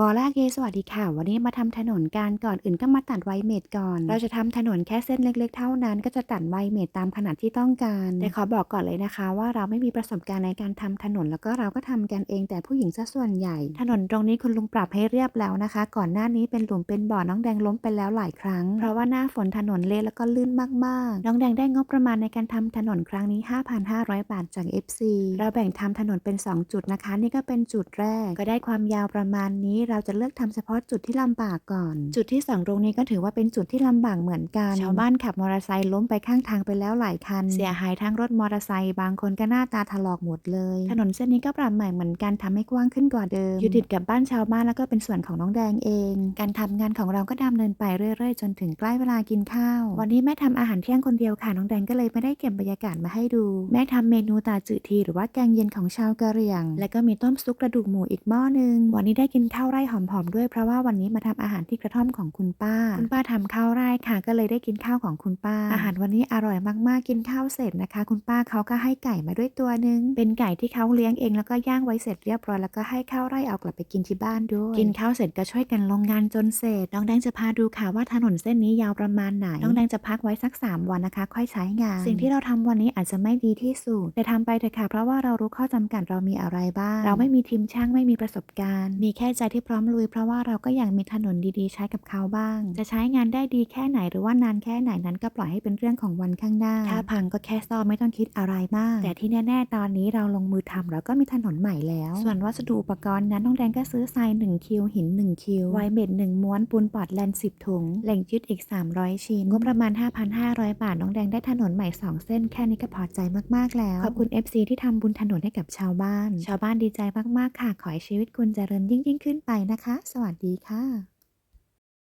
วอล่าเกสวัสดีค่ะ วันนี้มาทำถนนการก่อนอื่นก็มาตัดไวเมดก่อน เราจะทำถนนแค่เส้นเล็กๆ เท่านั้น ก็จะตัดไวเมดตามขนาดที่ต้องการ แต่ขอบอกก่อนเลยนะคะ ว่าเราไม่มีประสบการณ์ในการทำถนน แล้วก็เราก็ทำกันเองแต่ผู้หญิงซะส่วนใหญ่ ถนนตรงนี้คุณลุงปรับให้เรียบแล้วนะคะ ก่อนหน้านี้เป็นหลุมเป็นบ่อน้องแดงล้มไปแล้วหลายครั้ง เพราะว่าหน้าฝนถนนเละแล้วก็ลื่นมากๆ น้องแดงได้งบประมาณในการทำถนนครั้งนี้ 5,500 บาทจาก FC เราแบ่งทำถนนเป็น 2 จุดนะคะ นี่ก็เป็นจุดแรก ก็ได้ความยาวประมาณนี้เราจะเลือกทำเฉพาะจุดที่ลำบากก่อน จุดที่สองตรงนี้ก็ถือว่าเป็นจุดที่ลำบากเหมือนกัน ชาวบ้านขับมอเตอร์ไซค์ล้มไปข้างทางไปแล้วหลายคัน เสียหายทั้งรถมอเตอร์ไซค์บางคนก็หน้าตาถลอกหมดเลย ถนนเส้นนี้ก็ปรับใหม่เหมือนกันทำให้กว้างขึ้นกว่าเดิม อยู่ติดกับบ้านชาวบ้านแล้วก็เป็นส่วนของน้องแดงเอง การทำงานของเราก็ดำเนินไปเรื่อยๆ จนถึงใกล้เวลากินข้าว วันนี้แม่ทำอาหารเที่ยงคนเดียวค่ะน้องแดงก็เลยไม่ได้เก็บบรรยากาศมาให้ดู แม่ทำเมนูตาจืดทีหรือว่าแกงเย็นของชาวกะเหรี่ยง และก็มีต้มซุปกระดูกหมูอีกหม้อหนึง วันนี้ได้กินข้าวไร่หอมๆด้วยเพราะว่าวันนี้มาทำอาหารที่กระท่อมของคุณป้า คุณป้าทำข้าวไร่ค่ะ ก็เลยได้กินข้าวของคุณป้า อาหารวันนี้อร่อยมากๆกินข้าวเสร็จนะคะ คุณป้าเขาก็ให้ไก่มาด้วยตัวหนึง เป็นไก่ที่เขาเลี้ยงเองแล้วก็ย่างไว้เสร็จเรียบร้อยแล้วก็ให้ข้าวไร่เอากลับไปกินที่บ้านด้วย กินข้าวเสร็จก็ช่วยกันลงงานจนเสร็จน้องแดงจะพาดูค่ะว่าถนนเส้นนี้ยาวประมาณไหนน้องแดงจะพักไว้สัก 3 วันนะคะ ค่อยใช้งาน สิ่งที่เราทำวันนี้อาจจะไม่ดีที่สุดแต่ทำไปเถอะค่ะเพราะว่าเรารู้ข้อจำกัดเรามีอะไรบ้าง เราไม่มีทีมช่างไม่มีประสบการณ์ มีแค่ใจที่พร้อมลุยเพราะว่าเราก็อยากมีถนนดีๆ ใช้กับเขาบ้าง จะใช้งานได้ดีแค่ไหนหรือว่านานแค่ไหนนั้นก็ปล่อยให้เป็นเรื่องของวันข้างหน้า ถ้าพังก็แค่ซ่อมไม่ต้องคิดอะไรมาก แต่ที่แน่ๆตอนนี้เราลงมือทำเราก็มีถนนใหม่แล้ว ส่วนวัสดุอุปกรณ์นั้นน้องแดงก็ซื้อทราย1คิวหิน1คิวไวเบ็ด1ม้วนปูนปอดแลน10ถุงแหล่งยึดอีก 300 ชิ้นงบประมาณ 5,500 บาทน้องแดงได้ถนนใหม่ 2 เส้น แค่นี้ก็พอใจมากๆแล้ว ขอบคุณ FC ที่ทำบุญถนนให้กับชาวบ้าน ชาวบ้านดีใจมากๆค่ะขอให้ชีวิตคุณเจริญยิ่งยิ่งๆขึ้นไปนะคะ สวัสดีค่ะ